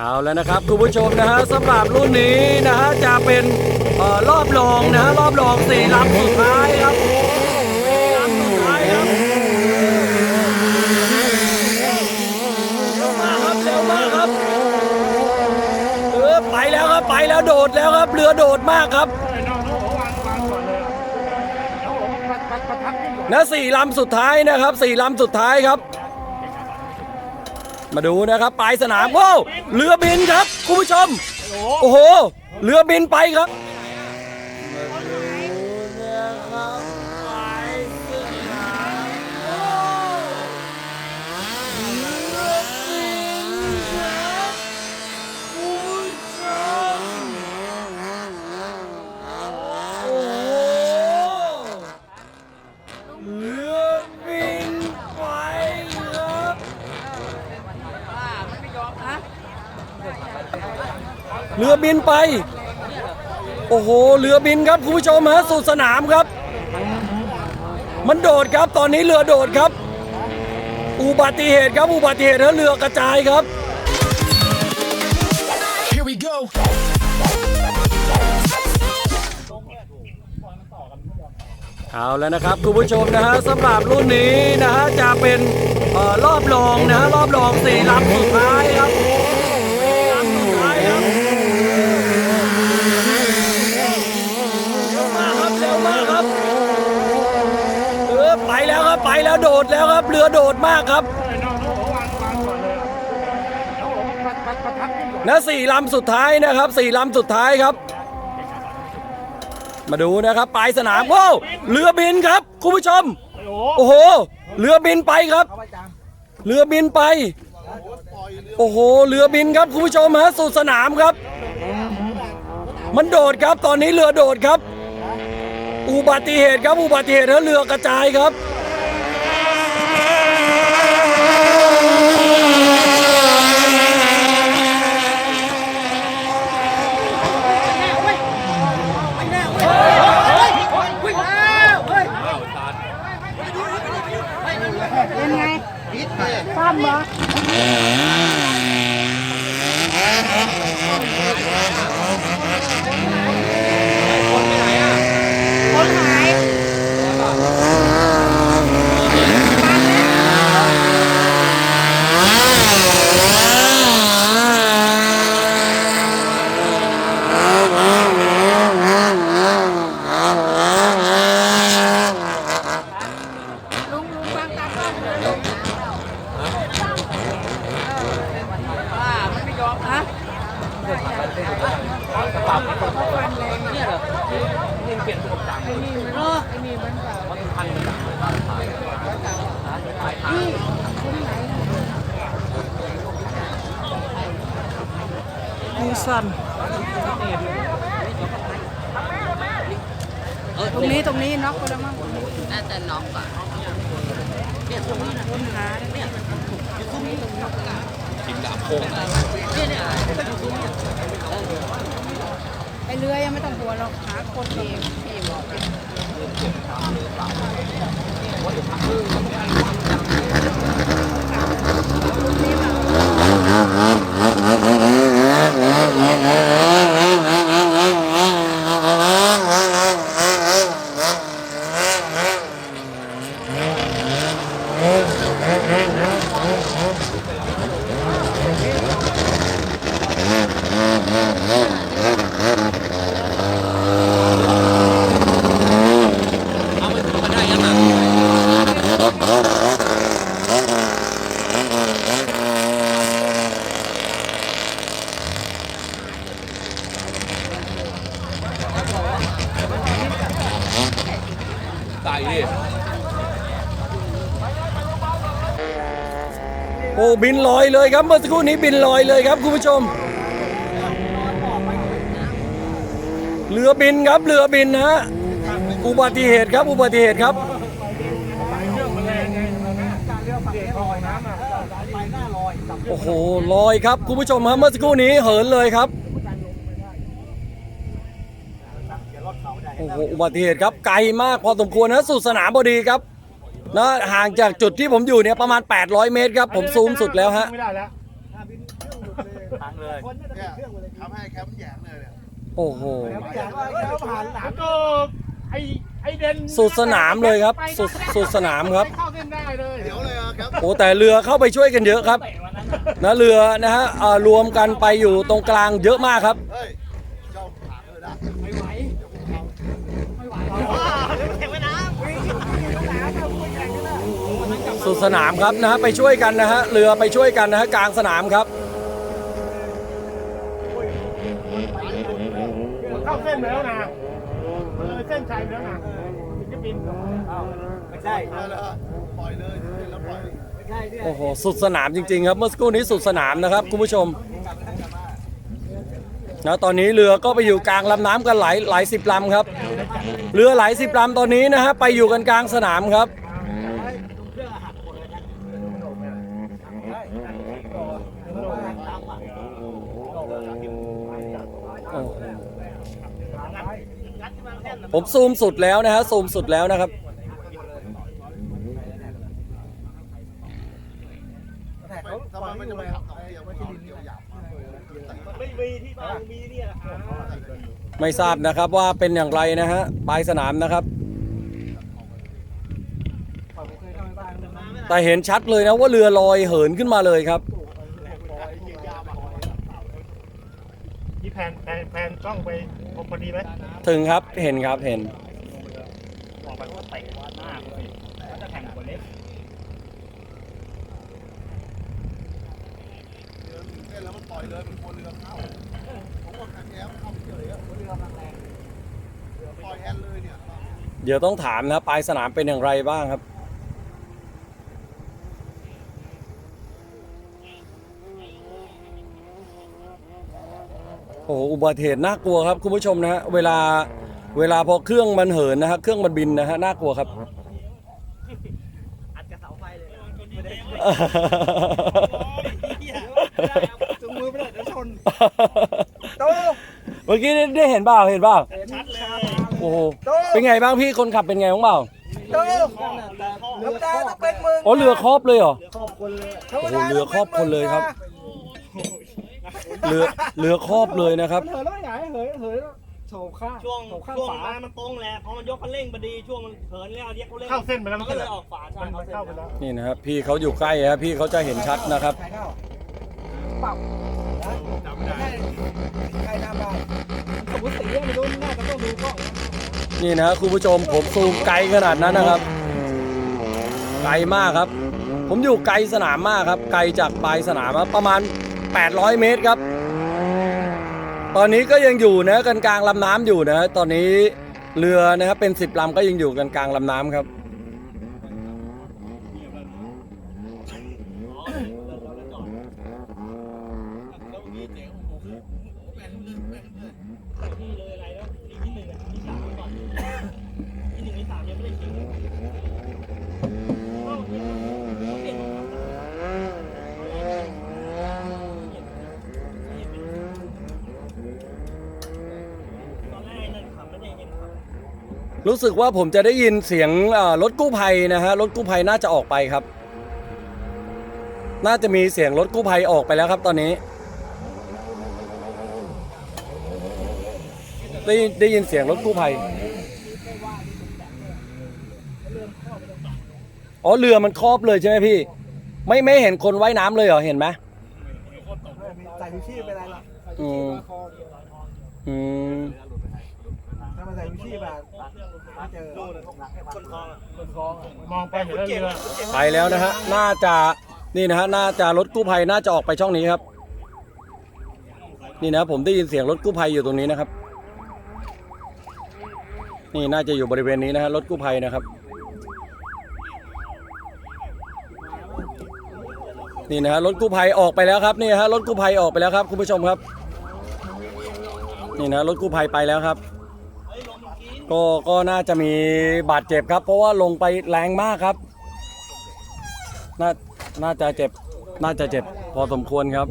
เอาแล้วนะครับคุณผู้ชมนะฮะสำหรับรุ่นนี้นะฮะจะเป็นออรอบรองนะฮะรอบรองสี่ลำสุดท้ายครับลำสุดท้ายครับเร็วมากครับเร็วมากครับเออไปแล้วครับไปแล้วโดดแล้วครับเรือโดดมากครับนะสี่ลำสุดท้ายนะครับสี่ลำสุดท้ายครับ มาดูนะครับปลายสนามว้าวเรือบินครับคุณผู้ชม โอ้โหเรือบินไปครับ เรือบินไป โอ้โหเรือบินครับคุณผู้ชมฮะสุดสนามครับ มันโดดครับตอนนี้เรือโดดครับ อุบัติเหตุครับอุบัติเหตุแล้วเรือกระจายครับ Here we go. เอาแล้วนะครับคุณผู้ชมนะฮะสำหรับรุ่นนี้นะฮะจะเป็นเอ่อรอบรองนะฮะรอบรองสี่ลำสุดท้ายครับสี่ลำสุดท้ายครับเร็วมากครับเร็วมากครับเออไป แล้วครับไปแล้วโดดแล้วครับ เรือโดดมากครับน้องน้องผมวางวางก่อนเละสี่ลำสุดท้ายนะครับสี่ลำสุดท้ายครับ มาดูนะครับปลายสนามว้าวเรือบินครับคุณผู้ชม โอ้โหโอ้โหเรือบินไปครับ เรือบินไป โอ้โห เรือบินครับคุณผู้ชมฮะสุดสนามครับ มันโดดครับตอนนี้เรือโดดครับ อุบัติเหตุครับอุบัติเหตุแล้วเรือกระจายครับ เป็นไงซ่อมเหรอคนหาย ลุงลุงฟังตามกล้องเลยลุงว่ามันไม่ยอมฮะเนี่ยเหรอนี่เปลี่ยนตัวจังไอ้นี่มันเออไอ้นี่มันแบบมันพันกันนี่คนไหนมือ สั่นตรงนี้ตรงนี้น็อกไปแล้วมั้งน่าจะน็อกอะคนหาเนี่ยเนี่ยเนี่ยไอเรือยังไม่ต้องกลัวหรอกหาคนเองพี่บอกเอง โอ้บินลอย เลยครับเมื่อสักครู่นี้บินลอยเลยครับคุณผู้ชม เรือบินครับเรือบินนะฮะอุบัติเหตุครับอุบัติเหตุครับโอ้โหลอยครับคุณผู้ชมครับเมื่อสักครู่นี้เหินเลยครับโอ้โหอุบัติเหตุครับไกลมากพอสมควรนะสุดสนามพอดีครับ นะห่างจากจุดที่ผมอยู่เนี่ยประมาณ 800 เมตรครับ ผมซูมสุดแล้วฮะ ไม่ได้แล้วพังเลยเนี่ยทำให้แคมป์แยงเลยเนี่ยโอ้โหอยากว่าเขาผ่านหลังก็ไอไอเดนสุดสนามเลยครับสุดสุดสนามครับ เข้าเส้นได้เลยเดี๋ยวเลยอะแคมป์โอ้แต่เรือเข้าไปช่วยกันเยอะครับนะเรือนะฮะเอ่อรวมกันไปอยู่ตรงกลางเยอะมากครับ เฮ้ย เจ้าผ่านเลยนะ สุดสนามครับนะฮะไปช่วยกันนะฮะเรือไปช่วยกันนะฮะกลางสนามครับเข้าเส้นแล้วนะเลยเส้นชัยแล้วนะถึงจะบินไม่ใช่ได้แล้วปล่อยเลยแล้วปล่อยโอ้โหสุดสนามจริงๆครับเมื่อสักครู่นี้สุดสนามนะครับคุณผู้ชมนะตอนนี้เรือก็ไปอยู่กลางลำน้ำกันหลายหลายสิบลำครับ เรือหลายสิบลำตอนนี้นะฮะไปอยู่กันกลางสนามครับ โอ้โห ผมซูมสุดแล้วนะฮะซูมสุดแล้วนะครับ ไม่มีที่บ้านมีเนี่ยไม่ทราบนะครับว่าเป็นอย่างไรนะฮะปลายสนามนะครับ แต่เห็นชัดเลยนะว่าเรือลอยเหินขึ้นมาเลยครับที่แผนแผนแผนต้องไป พอดีไหมถึงครับเห็นครับเห็นบอกไปว่าเตะหน้าเลยแล้วจะแข่งคนเล็กเล่นแล้วมันปล่อยเลยมันควรเรือเข้าผมว่าแคมป์เข้าเฉยอะเรือมันแรงปล่อยแฮนด์เลยเนี่ยเดี๋ยวต้องถามนะปลายสนามเป็นอย่างไรบ้างครับ โอ้โหอุบัติเหตุน่ากลัวครับคุณผู้ชมนะฮะเวลาเวลาพอเครื่องมันเหินนะฮะเครื่องมันบินนะฮะน่ากลัวครับ อัดกระเสาไฟเลยไม่ได้จุงมือไม่ได้เดี๋ยวชนเมื่อกี้ได้ได้เห็นเปล่าเห็นเปล่าชัดเลยโอ้โหเป็นไงบ้างพี่คนขับเป็นไงบ้างเปล่าธรรมดาต้องเป็นมือโอ้เรือครอบเลยเหรอครอบคนเลยโอ้โหเรือครอบคนเลยครับ เรือเรือครอบเลยนะครับเหินแล้วไงเหินเหินโฉบข้างช่วงโฉบข้างช่วงฝา มามันตรงแหละพอมันยกคันเร่งพอดีช่วงมันเหินแล้วเรียกเขาเร่งเข้าเส้นไปแล้วมันก็เลยออกฝาใช่มันเข้าเส้นเข้าไปแล้ว นี่นะครับพี่เขาอยู่ใกล้ฮะพี่เขาจะเห็นชัดนะครับสมมติสีไม่รู้น่าจะต้องดูกล้องนี่นะคุณผู้ชมผมซูมไกลขนาดนั้นนะครับ ไกลมากครับ ผมอยู่ไกลสนามมากครับ ไกลจากปลายสนามครับประมาณ 800 เมตรครับ ตอนนี้ก็ยังอยู่นะกันกลางลำน้ำอยู่นะ ตอนนี้เรือนะครับเป็น 10ลำก็ยังอยู่กันกลางลำน้ำครับ ที่เลยอะไรแล้วที่ที่หนึ่งอะที่สามก่อนที่หนึ่งที่สามยังไม่ได้ชิงเข้าเนี่ยเด็กตอนแรกนั่นขับไม่ได้ยังขับ รู้สึกว่าผมจะได้ยินเสียงเอ่อรถกู้ภัยนะฮะรถกู้ภัยน่าจะออกไปครับ น่าจะมีเสียงรถกู้ภัยออกไปแล้วครับ ตอนนี้ ได้ได้ยินเสียงรถกู้ภัยอ๋อเรือมันครอบเลยใช่ไหมพี่ ไม่ไม่เห็นคนว่ายน้ำเลยเหรอเห็นไหมใส่วิชีพไปอะไรล่ะอืมอืมถ้ามาใส่วิชีพแบบเจอคนคลองอะคนคลอง มองไปเห็นแล้วเรือไปแล้วนะฮะ น่าจะนี่นะฮะ น่าจะรถกู้ภัยน่าจะออกไปช่องนี้ครับ นี่นะผมได้ยินเสียงรถกู้ภัยอยู่ตรงนี้นะครับ นี่น่าจะอยู่บริเวณนี้นะฮะรถกู้ภัยนะครับ นี่นะฮะรถกู้ภัยออกไปแล้วครับนี่ฮะรถกู้ภัยออกไปแล้วครับคุณผู้ชมครับ นี่นะรถกู้ภัยไปแล้วครับ ก็ก็น่าจะมีบาดเจ็บครับ เพราะว่าลงไปแรงมากครับ น่าน่าจะเจ็บน่าจะเจ็บพอสมควรครับ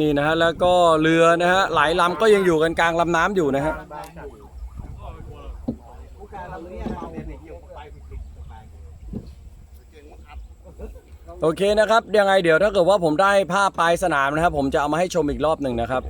นี่นะฮะแล้วก็เรือนะฮะหลายลำก็ยังอยู่กันกลางลำน้ำอยู่นะฮะเก่งมัน โอเคนะครับยังไงเดี๋ยวถ้าเกิดว่าผมได้ภาพปลายสนามนะครับ ผมจะเอามาให้ชมอีกรอบหนึ่งนะครับ